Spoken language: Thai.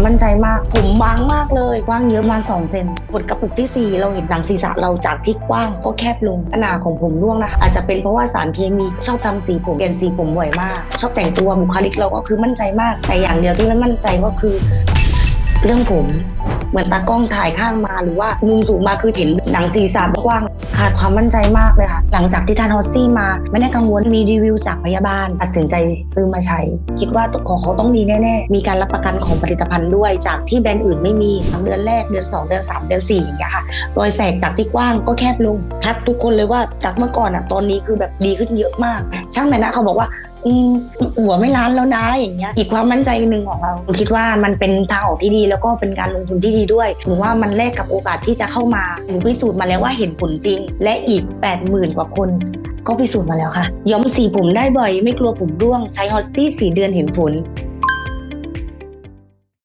ความมั่นใจมาก ผมบางมากเลยกว้างเยอะประมาณ2เซนกดกระปุกที่ 4 เราเห็นหนังศีรษะเราจากที่กว้างก็แคบลงขนาดของผมร่วงนะคะอาจจะเป็นเพราะว่าสารเคมีชอบทำสีผมเปลี่ยนสีผมบ่อยมาก ชอบแต่งตัวบุคลิกเราก็คือมั่นใจมาก แต่อย่างเดียวที่ไม่มั่นใจก็คือ เรื่องผม เหมือนตากล้องถ่ายข้างมาหรือว่ามุมสูงมาคือเห็นหนังศีรษะกว้างขาดความมั่นใจมากเลยค่ะ หลังจากที่ทานฮอสซี่มา ไม่ได้กังวลมีรีวิวจากพยาบาล ตัดสินใจซื้อมาใช้ คิดว่าของเขาต้องดีแน่ๆ มีการรับประกันของผลิตภัณฑ์ด้วยจากที่แบรนด์อื่นไม่มีทั้งเดือนแรกเดือน 2 เดือน 3 เดือน4อย่างเงี้ยค่ะรอยแสกจากที่กว้างก็แคบลงทักทุกคนเลยว่าจากเมื่อก่อนอะตอนนี้คือแบบดีขึ้นเยอะมาก ช่างแต่งหนะเขาบอกว่า หัวไม่ล้านแล้วนะอย่างเงี้ยอีกความมั่นใจหนึ่งของเราคิดว่ามันเป็นทางออกที่ดี แล้วก็เป็นการลงทุนที่ดีด้วยผมว่ามันแลกกับโอกาสที่จะเข้ามาผมพิสูจน์มาแล้วว่าเห็นผลจริง และอีก 80,000 กว่าคนก็พิสูจน์มาแล้วค่ะ ย้อมสีผมได้บ่อย ไม่กลัวผมร่วง ใช้ฮอตซี่สีเดือนเห็นผล